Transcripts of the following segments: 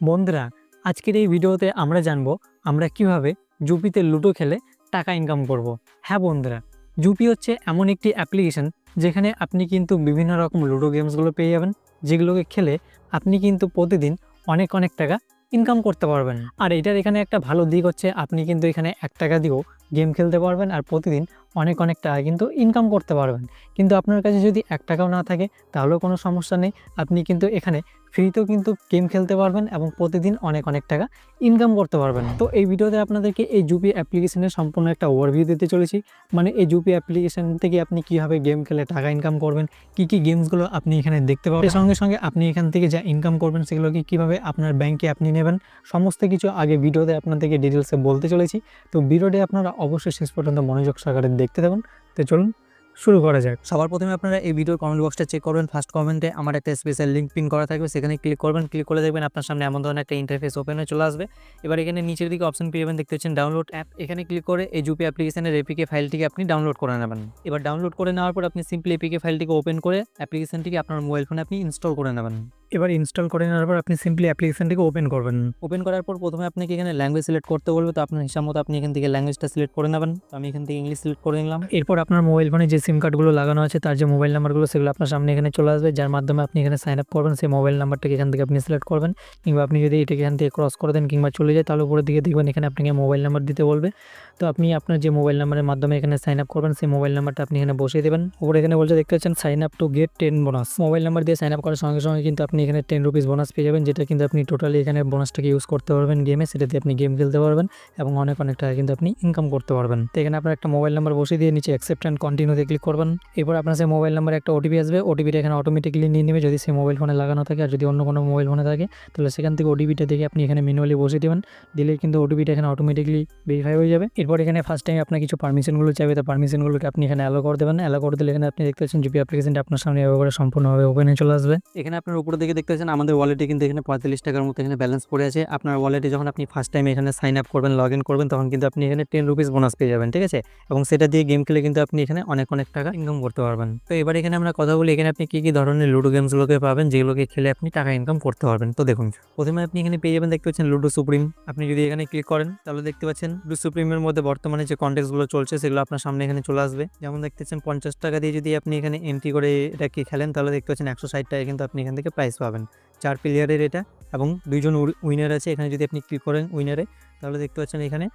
বন্ধুরা, আজকের এই ভিডিওতে আমরা জানব আমরা কীভাবে জুপিতে লুডো খেলে টাকা ইনকাম করব। হ্যাঁ বন্ধুরা, জুপি হচ্ছে এমন একটি অ্যাপ্লিকেশন যেখানে আপনি কিন্তু বিভিন্ন রকম লুডো গেমসগুলো পেয়ে যাবেন, যেগুলোকে খেলে আপনি কিন্তু প্রতিদিন অনেক অনেক টাকা ইনকাম করতে পারবেন আর এটার এখানে একটা ভালো দিক হচ্ছে আপনি কিন্তু এখানে এক টাকা দিয়েও গেম খেলতে পারবেন আর প্রতিদিন অনেক অনেক টাকা কিন্তু ইনকাম করতে পারবেন। কিন্তু আপনার কাছে যদি এক টাকাও না থাকে, তাহলেও কোনো সমস্যা নেই। আপনি কিন্তু এখানে ফ্রিতেও কিন্তু গেম খেলতে পারবেন এবং প্রতিদিন অনেক অনেক টাকা ইনকাম করতে পারবেন। তো এই ভিডিওতে আপনাদেরকে এই জুপি অ্যাপ্লিকেশনের সম্পূর্ণ একটা ওভারভিউ দিতে চলেছি। মানে এই জুপি অ্যাপ্লিকেশন থেকে আপনি কীভাবে গেম খেলে টাকা ইনকাম করবেন, কী কী গেমসগুলো আপনি এখানে দেখতে পাবেন সঙ্গে সঙ্গে আপনি এখান থেকে যা ইনকাম করবেন সেগুলোকে কীভাবে আপনার ব্যাংকে আপনি নেবেন, সমস্ত কিছু আগে ভিডিওতে আপনাদেরকে ডিটেলসে বলতে চলেছি। তো ভিডিওটি আপনারা অবশ্যই শেষ পর্যন্ত মনোযোগ সহকারে দেখতে থাকুন। তো চলুন, শুরু করা যাক। সবার প্রথমে আপনারা এই ভিডিওর কমেন্ট বক্সটা চেক করবেন। ফার্স্ট কমেন্টে আমার একটা স্পেশাল লিঙ্ক পিন করা থাকবে। সেখানে ক্লিক করবেন। ক্লিক করে দেখবেন আপনার সামনে এমন ধরনের একটা ইন্টারফেস ওপেন চলে আসবে। এবার এখানে নিচের দিকে অপশন পেয়ে যাবেন। দেখতে পাচ্ছেন ডাউনলোড অ্যাপ এখানে ক্লিক করে এই জুপি অ্যাপ্লিকেশনের এপিকে ফাইলটিকে আপনি ডাউনলোড করে নেবেন। এবার ডাউনলোড করে নেওয়ার পর আপনি সিম্পলি এপিকে ফাইলটিকে ওপেন করে অ্যাপ্লিকেশনটিকে আপনার মোবাইল ফোনে আপনি ইনস্টল করে নেবেন। এবার ইনস্টল করে নেওয়ার পর আপনি সিম্পলি অ্যাপ্লিকেশনটিকে ওপেন করবেন। ওপেন করার পর প্রথমে আপনাকে এখানে ল্যাঙ্গুয়েজ সিলেক্ট করতে বলবে তো আপনার হিসাব মতো আপনি এখান থেকে ল্যাঙ্গুয়েজটা সিলেক্ট করে নেবেন। তো আমি এখান থেকে ইংলিশ সিলেক্ট করে নিলাম। এরপর আপনার মোবাইল ফোনে যে সিম কার্ডগুলো লাগানো আছে তার যে মোবাইল নাম্বারগুলো সেগুলো আপনার সামনে এখানে চলে আসবে। যার মাধ্যমে আপনি এখানে সাইন আপ করবেন সেই মোবাইল নাম্বারটাকে এখান থেকে আপনি সিলেক্ট করবেন। কিংবা আপনি যদি এটাকে এখান থেকে ক্রস করে দেন কিংবা চলে যায় তাহলে উপরের দিকে দেখবেন এখানে আপনাকে মোবাইল নাম্বার দিতে বলবে। তো আপনি আপনার যে মোবাইল নাম্বারের মাধ্যমে এখানে সাইন আপ করবেন, সেই মোবাইল নাম্বারটা আপনি এখানে বসিয়ে দেবেন। উপরে এখানে বলছে, দেখতে পাচ্ছেন sign up to get ten bonus mobile number দিয়ে সাইন আপ করার সঙ্গে সঙ্গে কিন্তু আপনি এখানে টেন রুপিস বোনাস পেয়ে যাবেন, যেটা কিন্তু আপনি টোটালি এখানে বোনাসটাকে ইউজ করতে পারবেন গেমে সেটা দিয়ে আপনি গেম খেলতে পারবেন এবং অনেক অনেক টাকা কিন্তু আপনি ইনকাম করতে পারবেন। তো এখানে আপনার একটা মোবাইল নাম্বার বসিয়ে দিয়ে নিচে অ্যাকসেপ্ট অ্যান্ড কন্টিনিউতে ক্লিক করবেন। এরপর আপনার সেই মোবাইল নাম্বারে একটা ওটিপি আসবে। ওটিপিটা এখানে অটোমেটিকলি নিয়ে নেবে। যদি সেই মোবাইল ফোনে লাগানো থাকে আর যদি অন্য কোনো মোবাইল ফোনে থাকে, তাহলে সেখান থেকে ওটিপিটা দেখে আপনি এখানে ম্যানুয়ালি বসিয়ে দেবেন। দিলে কিন্তু ওটিপিটা এখানে অটোমেটিকলি ভেরিফাই হয়ে যাবে। এরপর এখানে ফার্স্ট টাইম আপনার কিছু পারমিশনগুলো চাইবে, তো পারমিশনগুলোকে আপনি এখানে অ্যালো করে দেবেন। অ্যালো করে দিলে এখানে আপনি দেখতে পাচ্ছেন জিপি অ্যাপ্লিকেশনটা আপনার সামনে এভাবে সম্পূর্ণভাবে ওপেনে চলে আসবে। এখানে আপনার উপরে দিকে দেখতে পাচ্ছেন আমাদের ওয়ালেটে কিন্তু এখানে পঁয়তাল্লিশ টাকার মতো এখানে ব্যালেন্স পড়ে আছে। আপনার ওয়ালেটে যখন আপনি ফার্স্ট টাইম এখানে সাইন আপ করবেন লগ ইন করবেন, তখন কিন্তু আপনি এখানে টেন রুপিস বোনাস পেয়ে যাবেন, ঠিক আছে? এবং সেটা দিয়ে গেম খেলে কিন্তু আপনি এখানে অনেক অনেক টাকা ইনকাম করতে পারবেন। তো এবার এখানে আমরা কথা বলি, এখানে আপনি কী কী ধরনের লুডো গেমসগুলোকে পাবেন, যেগুলোকে খেলে আপনি টাকা ইনকাম করতে পারবেন? তো দেখুন, প্রথমে আপনি এখানে পেয়ে যাবেন, দেখতে পাচ্ছেন লুডো সুপ্রিম আপনি যদি এখানে ক্লিক করেন, তাহলে দেখতে পাচ্ছেন লুডো সুপ্রিমের মধ্যে বর্তমানে যে কন্টেক্সগুলো চলছে, সেগুলো আপনার সামনে এখানে চলে আসবে। যেমন দেখতে পাচ্ছেন পঞ্চাশ টাকা দিয়ে যদি আপনি এখানে এন্ট্রি করে এটা এটাকে খেলেন, তাহলে দেখতে পাচ্ছেন একশো ষাট টাকা কিন্তু আপনি এখান থেকে প্রাইস পাবেন। চার প্লেয়ারের এটা এবং দুইজন উইনার আছে। এখানে যদি আপনি ক্লিক করেন উইনারে তাহলে দেখতে পাচ্ছেন এখানে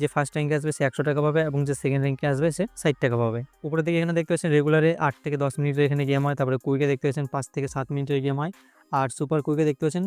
যে ফার্স্ট র্যাঙ্কে আসবে, সে একশো টাকা পাবে এবং যে সেকেন্ড র্যাঙ্কে আসবে, সে ষাট টাকা পাবে। উপরে দিকে এখানে দেখতে পাচ্ছেন রেগুলারে আট থেকে দশ মিনিটের এখানে গেম হয়। তারপরে কুইকে দেখতে পাচ্ছেন পাঁচ থেকে সাত মিনিটের গেম হয়। আর সুপার কুইকে দেখতে পাচ্ছেন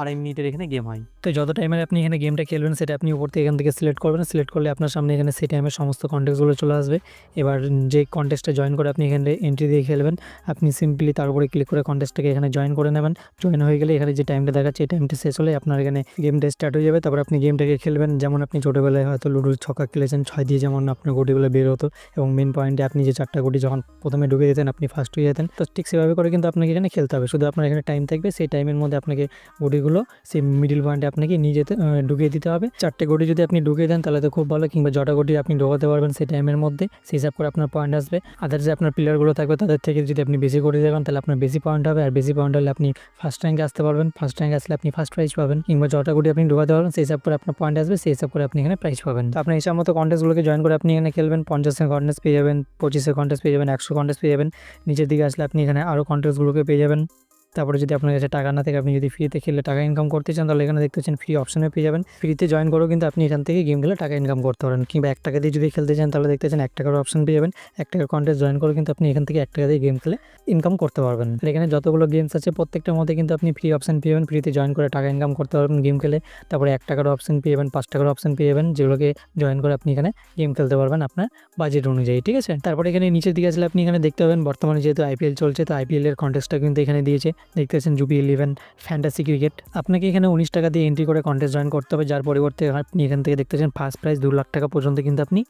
আড়াই মিনিটের এখানে গেম হয়। তো যত টাইমের আপনি এখানে গেমটা খেলবেন, সেটা আপনি উপর থেকে এখান থেকে সিলেক্ট করবেন। সিলেক্ট করলে আপনার সামনে এখানে সেই টাইমের সমস্ত কন্টেক্সগুলো চলে আসবে। এবার যে কন্টেস্টটা জয়েন করে আপনি এখানে এন্ট্রি দিয়ে খেলবেন, আপনি সিম্পলি তার উপরে ক্লিক করে কন্টেস্টটাকে এখানে জয়েন করে নেবেন। জয়েন হয়ে গেলে এখানে যে টাইমটা দেখাচ্ছে, এই টাইমটা শেষ হলে আপনার এখানে গেমটা স্টার্ট হয়ে যাবে। তারপর আপনি গেমটাকে খেলবেন। যেমন আপনি ছোটোবেলায় হয়তো লুডোর ছক্কা খেলেছেন, ছয় দিয়ে যেমন আপনার গুটিগুলো বের হতো। এবং মেন পয়েন্টে আপনি যে চারটা গুটি যখন প্রথমে ঢুকে যেতেন, আপনি ফার্স্ট হয়ে যেতেন। তো ঠিক সেভাবে করে কিন্তু আপনাকে এখানে খেলতে হবে। শুধু আপনার এখানে টাইম থাকবে, সেই টাইমের মধ্যে আপনাকে গুটিগুলো সেই মিডিল পয়েন্টে আপনাকে নিয়ে যেতে ঢুকিয়ে দিতে হবে। চারটে গটি যদি আপনি ঢুকিয়ে দেন, তাহলে তো খুব ভালো। কিংবা জটা গটি আপনি ঢোকাতে পারবেন সেই টাইমের মধ্যে। সেই হিসাব করে আপনার পয়েন্ট আসবে। আদার যে আপনার প্লেয়ারগুলো থাকবে, তাদের থেকে যদি আপনি বেশি গটি দেবেন তাহলে আপনার বেশি পয়েন্ট হবে। আর বেশি পয়েন্ট হলে আপনি ফার্স্ট র্যাঙ্কে আসতে পারবেন। ফার্স্ট র্যাঙ্কে আসলে আপনি ফার্স্ট প্রাইজ পাবেন। কিংবা জটা গটি আপনি ঢোকাতে পারবেন, সেই হিসাব করে আপনার পয়েন্ট আসবে। সেই হিসাব করে আপনি এখানে প্রাইজ পাবেন। তো আপনার হিসাব মতো কন্টেস্টগুলোকে জয়েন করে আপনি এখানে খেলবেন। পঞ্চাশের কন্টেস্ট পেয়ে যাবেন পঁচিশের কন্টেস্ট পেয়ে যাবেন, একশো কন্টেস্ট পেয়ে যাবেন। নিচের দিকে আসলে আপনি এখানে আরও কন্টেস্টগুলোকে পেয়ে যাবেন। তারপরে যদি আপনার কাছে টাকা না থাকে, আপনি যদি ফ্রিতে খেলে টাকা ইনকাম করতে চান, তাহলে এখানে দেখতে ফ্রি অপশনে পেয়ে যাবেন। ফ্রিতে জয়েন করেও কিন্তু আপনি এখান থেকে গেম খেলে টাকা ইনকাম করতে পারেন। কিংবা এক টাকা দিয়ে যদি খেলতে চান, তাহলে দেখতে পাচ্ছেন এক টাকার অপশন পেয়ে যাবেন। এক টাকার কন্টেস্ট জয়েন করে কিন্তু আপনি এখান থেকে এক টাকা দিয়ে গেম খেলে ইনকাম করতে পারবেন। আর এখানে যতগুলো গেমস আছে, প্রত্যেকটার মধ্যে কিন্তু আপনি ফ্রি অপশন পেয়ে যাবেন। ফ্রিতে জয়েন করে টাকা ইনকাম করতে পারবেন গেম খেলে। তারপরে এক টাকার অপশন পেয়ে যাবেন, পাঁচ টাকার অপশন পেয়ে যাবেন, যেগুলোকে জয়েন করে আপনি এখানে গেম খেলতে পারবেন আপনার বাজেট অনুযায়ী, ঠিক আছে? তারপরে এখানে নিচের দিকে আসলে আপনি এখানে দেখতে পাবেন, বর্তমানে যেহেতু আইপিএল চলছে, তো আইপিএল এর কন্টেস্টটা কিন্তু এখানে দিয়েছে। দেখতে পাচ্ছেন জুবি ইলেভেন ফ্যান্টাসি ক্রিকেট আপনাকে এখানে উনিশ টাকা দিয়ে এন্ট্রি করে কন্টেস্ট জয়েন করতে হবে, যার পরিবর্তে আপনি এখান থেকে দেখতেছেন ফার্স্ট প্রাইজ দু লাখ টাকা পর্যন্ত কিন্তু আপনি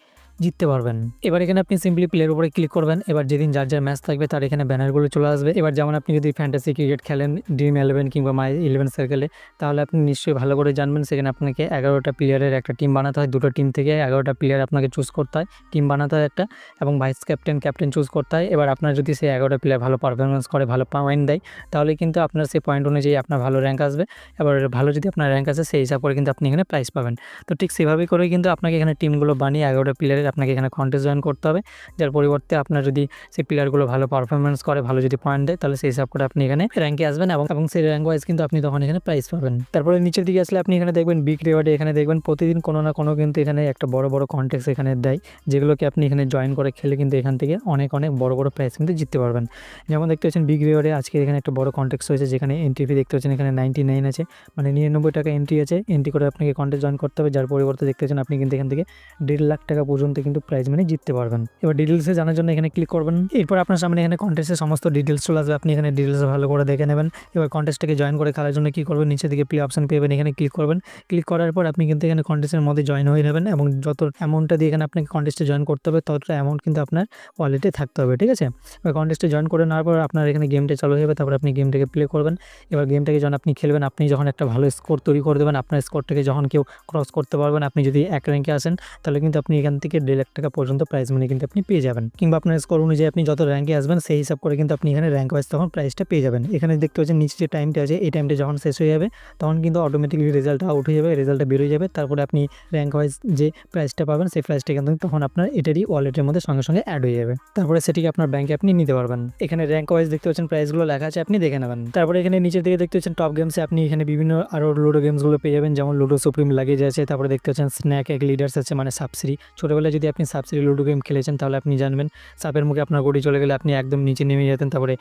জিততে পারবেন। এবার এখানে আপনি সিম্পলি প্লের উপরে ক্লিক করবেন। এবার যেদিন যার যার ম্যাচ থাকবে তার এখানে ব্যানারগুলো চলে আসবে। এবার যেমন আপনি যদি ফ্যান্টাসি ক্রিকেট খেলেন ড্রিম ইলেভেন কিংবা মাই ইলেভেন সার্কেলে তাহলে আপনি নিশ্চয়ই ভালো করে জানবেন সেখানে আপনাকে এগারোটা প্লেয়ারের একটা টিম বানাতে হয়। দুটো টিম থেকে এগারোটা প্লেয়ার আপনাকে চুজ করতে হয়। টিম বানাতে হয় একটা এবং ভাইস ক্যাপ্টেন ক্যাপ্টেন চুজ করতে হয়। এবার আপনার যদি সেই এগারোটা প্লেয়ার ভালো পারফরমেন্স করে, ভালো পয়েন্ট দেয়, তাহলে কিন্তু আপনার সেই পয়েন্ট অনুযায়ী আপনার ভালো র্যাঙ্ক আসবে। এবার ভালো যদি আপনার র্যাঙ্ক আসে, সেই হিসাব করে কিন্তু আপনি এখানে প্রাইস পাবেন। তো ঠিক সেভাবেই করে কিন্তু আপনাকে এখানে টিমগুলো বানিয়ে এগারোটা প্লেয়ারের আপনাকে এখানে কন্টেস্ট জয়েন করতে হবে। যার পরিবর্তে আপনার যদি সেই প্লেয়ারগুলো ভালো পারফরমেন্স করে, ভালো যদি পয়েন্ট দেয়, তাহলে সেই হিসাব করে আপনি এখানে র্যাঙ্কে আসবেন এবং এবং সেই র্যাঙ্ক ওয়াইজ কিন্তু আপনি তখন এখানে প্রাইস পাবেন। তারপরে নিচের দিকে আসলে আপনি এখানে দেখবেন বিগ রিওয়ার্ডে এখানে দেখবেন প্রতিদিন কোনো না কোনো কিন্তু এখানে একটা বড় বড় কন্টেক্স এখানে দেয়, যেগুলোকে আপনি এখানে জয়েন করে খেলে কিন্তু এখান থেকে অনেক অনেক বড় বড় প্রাইস কিন্তু জিততে পারবেন। যেমন দেখতে পাচ্ছেন বিগ রিওয়ার্ডে আজকে এখানে একটা বড় কন্টেক্স হয়েছে, যেখানে এন্ট্রি ফি দেখতে পাচ্ছেন এখানে নাইনটি নাইন আছে মানে নিরানব্বই টাকা এন্ট্রি আছে এন্ট্রি করে আপনাকে কন্টেস্ট জয়েন করতে হবে, যার পরিবর্তে দেখতে পাচ্ছেন আপনি কিন্তু এখান থেকে দেড় লাখ টাকা পর্যন্ত কিন্তু প্রাইজ মানে জিততে পারবেন। এবার ডিটেলসে জানার জন্য এখানে ক্লিক করবেন। এরপর আপনার সামনে এখানে কন্টেস্টের সমস্ত ডিটেলস চলে আসবে। আপনি এখানে ডিটেলস ভালো করে দেখে নেবেন। এবার কন্টেস্টটাকে জয়েন করে খেলার জন্য কী করবেন? নিচে দিকে প্লে অপশন পেবেন এখানে ক্লিক করবেন। ক্লিক করার পর আপনি কিন্তু এখানে কন্টেস্টের মধ্যে জয়েন হয়ে নেবেন এবং যত অ্যামাউন্টটা দিয়ে এখানে আপনাকে কন্টেস্টে জয়েন করতে হবে, ততটা অ্যামাউন্ট কিন্তু আপনার ওয়ালেটে থাকতে হবে, ঠিক আছে? এবার কন্টেস্টে জয়েন করে নেওয়ার পর আপনার এখানে গেমটা চালু হয়ে যাবে। তারপর আপনি গেমটাকে প্লে করবেন। এবার গেমটাকে যখন আপনি খেলবেন, আপনি যখন একটা ভালো স্কোর তৈরি করে দেবেন, আপনার স্কোরটাকে যখন কেউ ক্রস করতে পারবেন আপনি যদি এক র্যাঙ্কে আসেন, তাহলে কিন্তু আপনি এখান থেকে দেড় লাখ টাকা পর্যন্ত প্রাইজ মানি কিন্তু আপনি পেয়ে যাবেন। কিংবা আপনার স্কোর অনুযায়ী আপনি যত র্যাঙ্কে আসবেন, সেই হিসাব করে কিন্তু আপনি এখানে র্যাঙ্ক ওয়াইজ তখন প্রাইসটা পেয়ে যাবেন। এখানে দেখতে পাচ্ছেন নিচে যে টাইমটা আছে, এই টাইমটা যখন শেষ হয়ে যাবে, তখন কিন্তু অটোমেটিকলি রেজাল্ট আউট হয়ে যাবে রেজাল্টটা বেরোয় যাবে। তারপরে আপনি র্যাঙ্ক ওয়াইজ যে প্রাইসটা পাবেন, সেই প্রাইসটা কিন্তু তখন আপনার এটারই ওয়ালেটের মধ্যে সঙ্গে সঙ্গে অ্যাড হয়ে যাবে। তারপরে সেটিকে আপনার ব্যাংকে আপনি নিতে পারবেন। এখানে র্যাঙ্ক ওয়াইজ দেখতে পাচ্ছেন প্রাইসগুলো লেখা আছে, আপনি দেখে নেবেন। তারপরে এখানে নিচের দিকে দেখতে পাচ্ছেন টপ গেমসে আপনি এখানে বিভিন্ন আরও লুডো গেমসগুলো পেয়ে যাবেন, যেমন লুডো সুপ্রিম লাগেজ আছে, তারপরে দেখতে পাচ্ছেন স্ন্যাক এক লিডার্স আছে মানে সাবসিডি ছোটোবেলায় যদি আপনি সাবসিডি লুডো গেম খেলেছেন, তাহলে আপনি জানবেন, সাপের মুখে আপনার গড়ি চলে গেলে আপনি একদম নিচে নেমে যেতেন। তারপরে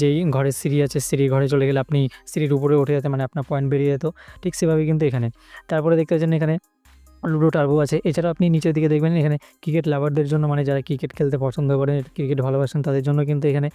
যেই ঘরের সিঁড়ি আছে সিঁড়ি ঘরে চলে গেলে আপনি সিঁড়ির উপরে উঠে যেতেন মানে আপনার পয়েন্ট বেরিয়ে যেত। ঠিক সেভাবে কিন্তু এখানে। তারপরে দেখতে পাচ্ছেন এখানে লুডো টার্বো আছে। এছাড়াও আপনি নিচের দিকে দেখবেন, এখানে ক্রিকেট লাভারদের জন্য মানে যারা ক্রিকেট খেলতে পছন্দ করেন, ক্রিকেট ভালোবাসেন, তাদের জন্য কিন্তু এখানে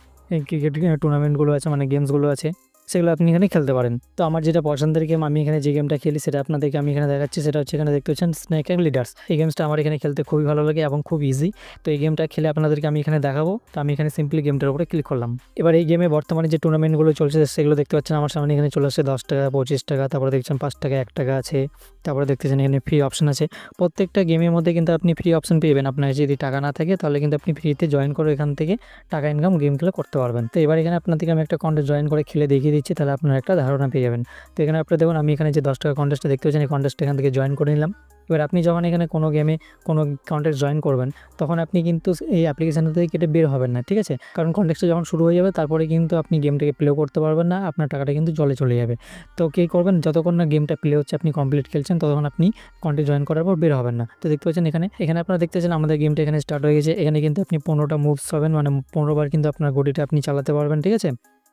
ক্রিকেট টুর্নামেন্টগুলো আছে মানে গেমসগুলো আছে। সেগুলো আপনি এখানে খেলতে পারেন। তো আমার যেটা পছন্দের গেম আমি এখানে যে গেমটা খেলি সেটা আপনাদেরকে আমি এখানে দেখাচ্ছি, সেটা হচ্ছে এখানে দেখতে পাচ্ছেন স্ন্যাক অ্যান্ড লিডার্স এই গেমসটা আমার এখানে খেলতে খুবই ভালো লাগে এবং খুব ইজি তো এই গেমটা খেলে আপনাদেরকে আমি এখানে দেখাবো। তো আমি এখানে সিম্পলি গেমটার উপরে ক্লিক করলাম। এবার এই গেমে বর্তমানে যে টুর্নামেন্টগুলো চলছে, সেগুলো দেখতে পাচ্ছেন আমার সামনে এখানে চলে আসছে দশ টাকা, পঁচিশ টাকা, তারপরে দেখছেন পাঁচ টাকা, এক টাকা আছে, তারপরে দেখতেছেন এখানে ফ্রি অপশন আছে। প্রত্যেকটা গেমের মধ্যে কিন্তু আপনি ফ্রি অপশন পেয়েবেন। আপনার যদি টাকা না থাকে, তাহলে কিন্তু আপনি ফ্রিতে জয়েন করে এখান থেকে টাকা ইনকাম গেম খেলে করতে পারবেন। তো এবার এখানে আপনাদেরকে আমি একটা কন্টেস্ট জয়েন করে খেলে দেখিয়ে দিচ্ছি, তাহলে আপনার একটা ধারণা পেয়ে যাবেন। তো এখানে আপনি দেখুন, আমি এখানে যে দশ টাকা কন্টেস্টটা দেখতে পাচ্ছেন, এই কন্টেস্ট এখান থেকে জয়েন করে নিলাম। এবার আপনি যখন এখানে কোনো গেমে কোনো কন্টেস্ট জয়েন করবেন, তখন আপনি কিন্তু এই অ্যাপ্লিকেশানটা থেকে কেটে বের হবেন না, ঠিক আছে? কারণ কন্টেস্টটা যখন শুরু হয়ে যাবে, তারপরে কিন্তু আপনি গেমটাকে প্লে করতে পারবেন না, আপনার টাকাটা কিন্তু জলে চলে যাবে। তো কী করবেন, যতক্ষণ না গেমটা প্লে হচ্ছে, আপনি কমপ্লিট খেলছেন, ততক্ষণ আপনি কন্টেস্ট জয়েন করার পর বের হবেন না। তো দেখতে পাচ্ছেন এখানে এখানে আপনারা দেখতেছেন আমাদের গেমটা এখানে স্টার্ট হয়ে গেছে। এখানে কিন্তু আপনি পনেরোটা মুভস হবেন মানে পনেরো বার কিন্তু আপনার গডিটা আপনি চালাতে পারবেন, ঠিক আছে?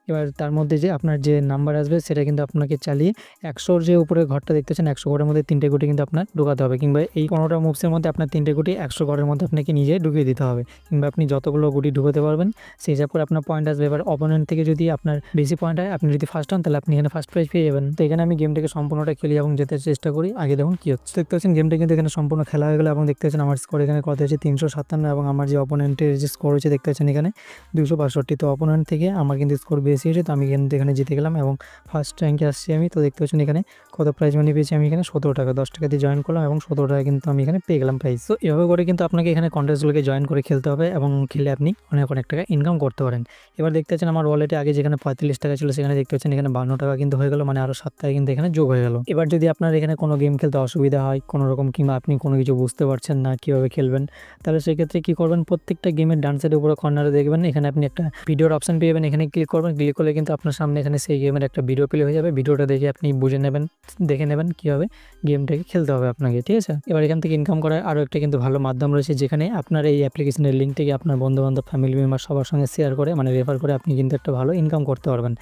এবার তার মধ্যে যে আপনার যে নাম্বার আসবে, সেটা কিন্তু আপনাকে চালিয়ে একশোর যে উপরে ঘরটা দেখতে দেখতেছেন, একশো ঘরের মধ্যে তিনটে গুটি কিন্তু আপনার ঢোকাতে হবে। কিংবা এই পনেরোটা মুভসের মধ্যে আপনার তিনটে গুটি একশো ঘরের মধ্যে আপনাকে নিজে ঢুকিয়ে দিতে হবে। কিংবা আপনি যতগুলো গুটি ঢুকাতে পারবেন, সেই হিসাব করে আপনার পয়েন্ট আসবে। এবার অপোনেন্ট থেকে যদি আপনার বেশি পয়েন্ট হয়, আপনি যদি ফার্স্ট হন, তাহলে আপনি এখানে ফার্স্ট প্রাইজ পেয়ে যাবেন। তো এখানে আমি গেমটাকে সম্পূর্ণটা খেলি এবং যেতে চেষ্টা করি। আগে দেখুন কী হচ্ছে। দেখতে পাচ্ছেন গেমটা কিন্তু এখানে সম্পূর্ণ খেলা হয়ে গেলো এবং দেখতে পাচ্ছেন আমার স্কোর এখানে কত হয়েছে? তিনশো সাতান্ন এবং আমার যে অপোনেন্টের যে স্কোর হচ্ছে দেখতে পাচ্ছেন এখানে দুশো বাষট্টি। তো অপোনেন্ট থেকে আমার কিন্তু স্কোর বেশি হয়েছে তো আমি কিন্তু এখানে জিতে গেলাম এবং ফার্স্ট র্যাঙ্কে আসছি আমি। তো দেখতে পাচ্ছেন এখানে কত প্রাইজ মানি পেয়েছি আমি এখানে? সতেরো টাকা, দশ টাকা দিয়ে জয়েন করলাম এবং সতেরো টাকা কিন্তু আমি এখানে পেয়ে গেলাম প্রাইজ তো এভাবে করে কিন্তু আপনাকে এখানে কন্টেস্টগুলোকে জয়েন করে খেলতে হবে এবং খেলে আপনি অনেক অনেক টাকা ইনকাম করতে পারেন। এবার দেখতে পাচ্ছেন আমার ওয়ালেটে আগে যেখানে পঁয়তাল্লিশ টাকা ছিল, সেখানে দেখতে পাচ্ছেন এখানে বান্ন টাকা কিন্তু হয়ে গেল মানে আরও সাত টাকা কিন্তু এখানে যোগ হয়ে গেল। এবার যদি আপনার এখানে কোনো গেম খেলতে অসুবিধা হয়, কোনো রকম কিংবা আপনি কোনো কিছু বুঝতে পারছেন না কীভাবে খেলবেন, তাহলে সেক্ষেত্রে কী করবেন? প্রত্যেকটা গেমের ডান্সের উপরে কর্নারে দেখবেন, এখানে আপনি একটা ভিডিওর অপশন পেয়ে যাবেন, এখানে ক্লিক করবেন ক্লিক করলে কিন্তু আপনার সামনে এখানে সেই গেমের একটা ভিডিও প্লে হয়ে যাবে। ভিডিওটা দেখে আপনি বুঝে নেবেন, দেখে নেবেন কীভাবে গেমটাকে খেলতে হবে আপনাকে, ঠিক আছে? এবার এখান থেকে ইনকাম করার আরও একটা কিন্তু ভালো মাধ্যম রয়েছে, যেখানে আপনার এই অ্যাপ্লিকেশনের লিঙ্কটিকে আপনার বন্ধুবান্ধব ফ্যামিলি মেম্বার সবার সঙ্গে শেয়ার করে মানে রেফার করে আপনি কিন্তু একটা ভালো ইনকাম করতে পারবেন।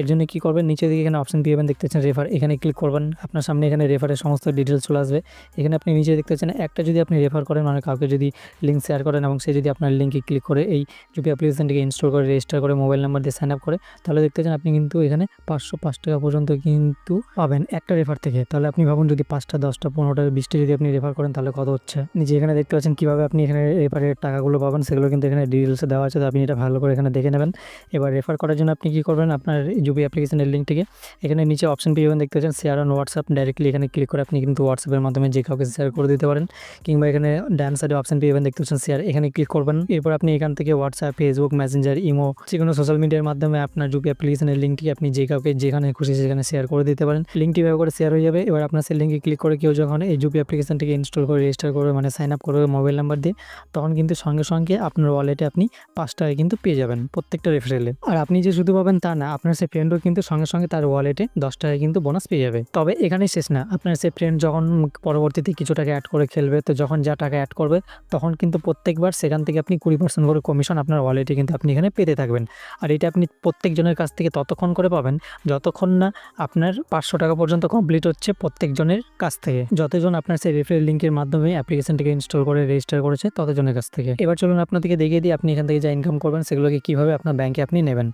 এর জন্য কী করবেন? নিচে দিকে এখানে অপশন পেয়ে দেখতে পাচ্ছেন রেফার এখানে ক্লিক করবেন। আপনার সামনে এখানে রেফারের সমস্ত ডিটেলস চলে আসবে। এখানে আপনি নিচে দেখতে পাচ্ছেন, একটা যদি আপনি রেফার করেন মানে কাউকে যদি লিঙ্ক শেয়ার করেন এবং সে যদি আপনার লিঙ্কে ক্লিক করে এই জুপি অ্যাপ্লিকেশনটিকে ইনস্টল করে রেজিস্টার করে মোবাইল নাম্বার দিয়ে সাইন আপ করে, তাহলে দেখতে পাচ্ছেন আপনি কিন্তু এখানে পাঁচশো পাঁচ টাকা পর্যন্ত কিন্তু পাবেন একটা রেফার থেকে। তাহলে আপনি ভাবুন যদি পাঁচটা, দশটা, পনেরোটা, বিশটা যদি আপনি রেফার করেন, তাহলে কত হচ্ছে? নিজে এখানে দেখতে পাচ্ছেন কীভাবে আপনি এখানে রেফারের টাকাগুলো পাবেন, সেগুলো কিন্তু এখানে ডিটেলসে দেওয়া আছে। তো আপনি এটা ভালো করে এখানে দেখে নেবেন। এবার রেফার করার জন্য আপনি কী করবেন? আপনার জুপি অ্যাপ্লিকেশনের লিঙ্কটিকে এখানে নিচে অপশন পেয়ে যাবেন, দেখতে পাচ্ছেন শেয়ার অন হোয়াটসঅ্যাপ ডাইরেক্টলি এখানে ক্লিক করে আপনি কিন্তু হোয়াটসঅ্যাপের মাধ্যমে যে কাউকে শেয়ার করে দিতে পারেন। কিংবা এখানে ডান সাইডে অপশন পেয়ে যাবেন, দেখতে পাচ্ছেন শেয়ার এখানে ক্লিক করবেন। এরপর আপনি এখান থেকে হোয়াটসঅ্যাপ ফেসবুক মেসেঞ্জার ইমো যে কোনো সোশ্যাল মিডিয়ার মাধ্যমে আপনার জুপি অ্যাপ্লিকেশনের লিঙ্কটি আপনি যে কাউকে যেখানে খুশি সেখানে শেয়ার করে দিতে পারেন। লিঙ্কটি ব্যবহার করে শেয়ার হয়ে যাবে। এবার আপনার সেই লিঙ্কে ক্লিক করে কেউ যখন এই জুপি অ্যাপ্লিকেশনটিকে ইনস্টল করে রেজিস্টার করবে মানে সাইন আপ করবে মোবাইল নাম্বার দিয়ে, তখন কিন্তু সঙ্গে সঙ্গে আপনার ওয়ালেটে আপনি পাঁচ টাকায় কিন্তু পেয়ে যাবেন প্রত্যেকটা রেফারেলে আর আপনি যে শুধু পাবেন তা না, আপনার সেই ফ্রেন্ডও কিন্তু সঙ্গে সঙ্গে তার ওয়ালেটে দশ টাকায় কিন্তু বোনাস পেয়ে যাবে। তবে এখানেই শেষ না। আপনার সেই ফ্রেন্ড যখন পরবর্তীতে কিছু টাকা অ্যাড করে খেলবে, তো যখন যা টাকা অ্যাড করবে, তখন কিন্তু প্রত্যেকবার সেখান থেকে আপনি কুড়ি পার্সেন্ট করে কমিশন আপনার ওয়ালেটে কিন্তু আপনি এখানে পেতে থাকবেন। আর এটা আপনি প্রত্যেকজনের কাছ থেকে ততক্ষণ করে পাবেন, যতক্ষণ না আপনার পাঁচশো টাকা পর্যন্ত কমপ্লিট হচ্ছে প্রত্যেকজনের কাছ থেকে। যতজন আপনার সেই রেফারেল লিঙ্কের মাধ্যমে অ্যাপ্লিকেশনটিকে ইনস্টল করে রেজিস্টার করেছে, ততজনের কাছ থেকে। এবার চলুন আপনাদেরকে দেখিয়ে দিই, আপনি এখান থেকে যা ইনকাম করবেন, সেগুলোকে কীভাবে আপনার ব্যাংকে আপনি নেবেন।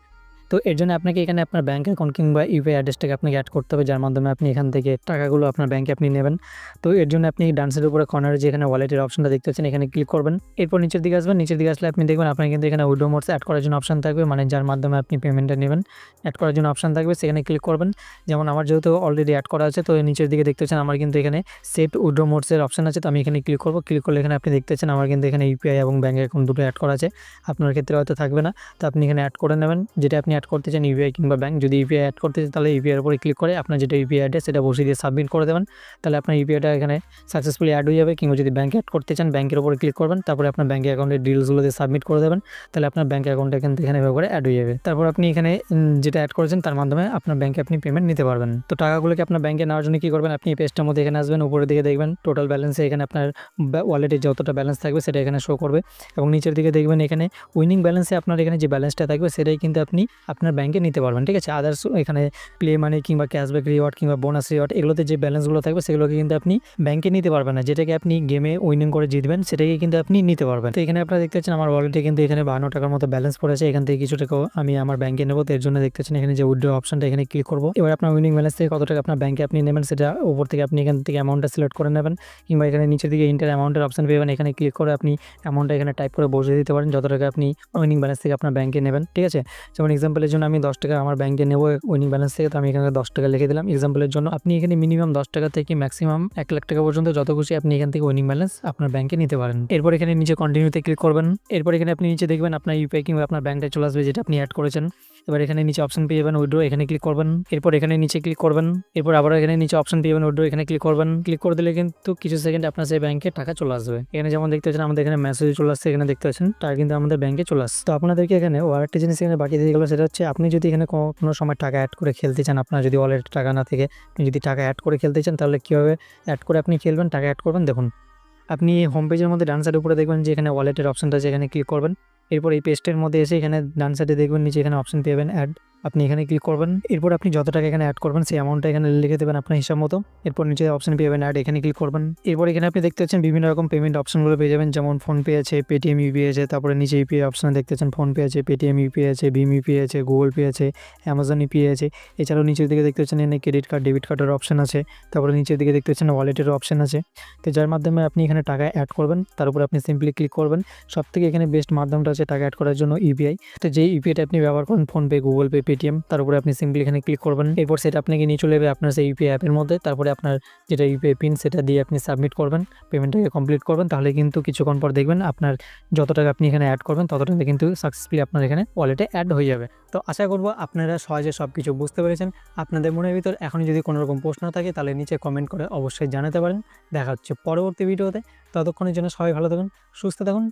তো এর জন্য আপনাকে এখানে আপনার ব্যাঙ্ক অ্যাকাউন্ট কিংবা ইউপিআই অ্যাড্রেসটাকে আপনাকে অ্যাড করতে হবে, যার মাধ্যমে আপনি এখান থেকে টাকাগুলো আপনার ব্যাঙ্কে আপনি নেবেন। তো এর জন্য আপনি ডান্সের উপরে কর্নারে যে এখানে ওয়ালেটের অপশনটা দেখতে পাচ্ছেন, এখানে ক্লিক করবেন। এরপর নিচের দিকে আসবেন, নিচের দিকে আসলে আপনি দেখবেন আপনার কিন্তু এখানে উইডো মোডস অ্যাড করার জন্য অপশন থাকবে মানে যার মাধ্যমে আপনি পেমেন্টটা নেবেন অ্যাড করার জন্য অপশন থাকবে, সেখানে ক্লিক করবেন। যেমন আমার যেহেতু অলরেডি অ্যাড করা আছে, তো নিচের দিকে দেখতে পাচ্ছেন আমার কিন্তু এখানে সেভ উইড্রো মোডসের অপশন আছে, তো আমি এখানে ক্লিক করব। ক্লিক করলে এখানে আপনি দেখতে পাচ্ছেন আমার কিন্তু এখানে ইউপিআই এবং ব্যাঙ্ক অ্যাকাউন্ট দুটো অ্যাড করা আছে। আপনার ক্ষেত্রে হয়তো থাকবে না। তো আপনি এখানে অ্যাড করে নেবেন, যেটা আপনি অ্যাড করতে চান ইউপিআই কিংবা ব্যাঙ্ক যদি ইউপিআই অ্যাড করতে চান, তাহলে ইউপিআইয়ের উপরে ক্লিক করে আপনার যেটা ইউপিআই অ্যাড্রেস সেটা বসিয়ে দিয়ে সাবমিট করে দেবেন। তাহলে আপনার ইউপিআইটা এখানে সাকসেসফুলি অ্যাড হয়ে যাবে কিংবা যদি ব্যাঙ্ক অ্যাড করতে চান ব্যাঙ্কের উপরে ক্লিক করবেন, তারপরে আপনার ব্যাঙ্ক অ্যাকাউন্টের ডিটেলসগুলো দিয়ে সাবমিট করে দেবেন, তাহলে আপনার ব্যাঙ্ক অ্যাকাউন্ট এখান থেকে এখানে করে অ্যাড হয়ে যাবে। তারপর আপনি এখানে যেটা অ্যাড করেছেন, তার মাধ্যমে আপনার ব্যাঙ্কে আপনি পেমেন্ট নিতে পারবেন। তো টাকাগুলোকে আপনার ব্যাঙ্কে নেওয়ার জন্য কী করবেন? আপনি এই পেজটার মধ্যে এখানে আসবেন, উপরের দিকে দেখবেন টোটাল ব্যালেন্সে এখানে আপনার ওয়ালেটে যতটা ব্যালেন্স থাকবে, সেটা এখানে শো করবে। এবং নিচের দিকে দেখবেন এখানে উইনিং ব্যালেন্সে আপনার এখানে যে ব্যালেন্সটা থাকবে, সেটাই কিন্তু আপনি আপনার ব্যাঙ্কে নিতে পারবেন, ঠিক আছে? আদার্স এখানে প্লে মানি কিংবা ক্যাশব্যাক রিওয়ার্ড কিংবা বোনাস রিওয়ার্ড এগুলোতে যে ব্যালেন্সগুলো থাকবে, সেগুলোকে কিন্তু আপনি ব্যাঙ্কে নিতে পারবেন না। যেটাকে আপনি গেমে উইনিং করে জিতবেন, সেটাকে কিন্তু আপনি নিতে পারবেন। তো এখানে আপনারা দেখতে পাচ্ছেন আমার ওয়ালেটে কিন্তু এখানে বাহান্ন টাকার মতো ব্যালেন্স পড়েছে এখান থেকে কিছু টাকা আমি আমার ব্যাঙ্কে নেব। তো এর জন্য দেখতে পাচ্ছেন এখানে যে উইড্রো অপশনটা এখানে ক্লিক করব। এবার আপনার উইনিং ব্যালেন্স থেকে কত টাকা আপনার ব্যাঙ্কে আপনি নেবেন, সেটা উপর থেকে আপনি এখান থেকে অ্যামাউন্টটা সিলেক্ট করে নেবেন। কিংবা এখানে নিচের দিকে ইন্টার অ্যামাউন্টের অপশন পেবেন এখানে ক্লিক করে আপনি অ্যামাউন্টটা এখানে টাইপ করে বসিয়ে দিতে পারেন। যত টাকা আপনি উইনিং ব্যালেন্স থেকে আপনার ব্যাঙ্কে নেবেন, ঠিক আছে? যেমন এক্সাম্পলের জন্য আমি দশ টাকা আমার ব্যাঙ্কে নেব উইনিং ব্যালেন্স থেকে, তো আমি এখানে দশ টাকা লিখে দিলাম। এক্সাম্পলের জন্য আপনি এখানে মিনিমাম দশ টাকা থেকে ম্যাক্সিমাম এক লাখ টাকা পর্যন্ত যত খুশি আপনি এখান থেকে উইনিং ব্যালেন্স আপনার ব্যাঙ্কে নিতে পারেন। এরপর এখানে নিচে কন্টিনিউতে ক্লিক করবেন। এরপর এখানে আপনি নিচে দেখবেন আপনার ইউপিআই কিংবা আপনার ব্যাঙ্কটা চলে আসবে, যেটা আপনি অ্যাড করেছেন। এবার এখানে নিচে অপশন পেয়ে যাবেন উইড্রো এখানে ক্লিক করবেন। এরপর এখানে নিচে ক্লিক করবেন। এরপর আবার এখানে নিচে অপশন পেয়ে যাবেন উইড্রো এখানে ক্লিক করবেন। ক্লিক করে দিলে কিন্তু কিছু সেকেন্ড আপনার সেই ব্যাঙ্কে টাকা চলে আসবে। এখানে যেমন দেখতে পাচ্ছেন, আমাদের এখানে মেসেজ চলে আসছে, এখানে দেখতে পাচ্ছেন, টাকা কিন্তু আমাদের ব্যাঙ্কে চলে আসছে। তো আপনাদেরকে এখানে ও আরেকটা জিনিস এখানে বাকি দিয়ে গেলো হচ্ছে আপনি যদি এখানে কোনো সময় টাকা অ্যাড করে খেলতে চান, আপনার যদি ওয়ালেট টাকা না থেকে, আপনি যদি টাকা অ্যাড করে খেলতে চান, তাহলে কীভাবে অ্যাড করে আপনি খেলবেন, টাকা অ্যাড করবেন? দেখুন, আপনি হোম পেজের মধ্যে ডান সাইডের উপরে দেখবেন যে এখানে ওয়ালেটের অপশানটা আছে, এখানে ক্লিক করবেন। এরপর এই পেস্টের মধ্যে এসে এখানে ডান সাইডে দেখবেন, নিচে এখানে অপশান পেয়ে অ্যাড আপনি এখানে ক্লিক করবেন। এরপর আপনি যত টাকা এখানে অ্যাড করবেন, সেই অ্যামাউন্টটা এখানে লিখে দেবেন আপনার হিসাব মতো। এরপর নিচে অপশন পেয়ে যাবেন অ্যাড এখানে ক্লিক করবেন। এরপর এখানে আপনি দেখতে পাচ্ছেন বিভিন্ন রকম পেমেন্ট অপশনগুলো পেয়ে যাবেন, যেমন ফোনপে আছে পেটিএম ইউপিআই আছে, তারপরে নিচে ইউপিআই অপশন দেখতে পাচ্ছেন ফোনপে আছে পেটিএম ইউপিআই আছে ভিম ইউপিআই আছে গুগল পে আছে অ্যামাজন ইউপিআই আছে। এছাড়াও নিচের দিকে দেখতে পাচ্ছেন এখানে ক্রেডিট কার্ড ডেবিট কার্ডের অপশন আছে। তারপরে নিচের দিকে দেখতে পাচ্ছেন ওয়ালেটের অপশন আছে। তো যার মাধ্যমে আপনি এখানে টাকা অ্যাড করবেন, তার উপরে আপনি সিম্পলি ক্লিক করবেন। সব থেকে এখানে বেস্ট মাধ্যমটা আছে টাকা অ্যাড করার জন্য ইউপিআই তো যেই ইউপিআইটা আপনি ব্যবহার করেন ফোনপে গুগল পে পেটিএম তার উপরে আপনি সিম্পলি এখানে ক্লিক করবেন। এরপর সেটা আপনাকে নিয়ে চলে যাবে আপনার সেই ইউপিআই অ্যাপের মধ্যে। তারপরে আপনার যেটা ইউপিআই পিন সেটা দিয়ে আপনি সাবমিট করবেন পেমেন্টটাকে কমপ্লিট করবেন। তাহলে কিন্তু কিছুক্ষণ পর দেখবেন আপনার যত টাকা আপনি এখানে অ্যাড করবেন, তত টাকা কিন্তু সাকসেসফুলি আপনার এখানে ওয়ালেটে অ্যাড হয়ে যাবে। তো আশা করব আপনারা সহজে সব কিছু বুঝতে পেরেছেন। আপনাদের মনের ভিতর এখনই যদি কোনো রকম প্রশ্ন থাকে, তাহলে নিচে কমেন্ট করে অবশ্যই জানাতে পারেন। দেখা হচ্ছে পরবর্তী ভিডিওতে ততক্ষণের জন্য সবাই ভালো থাকুন, সুস্থ থাকুন।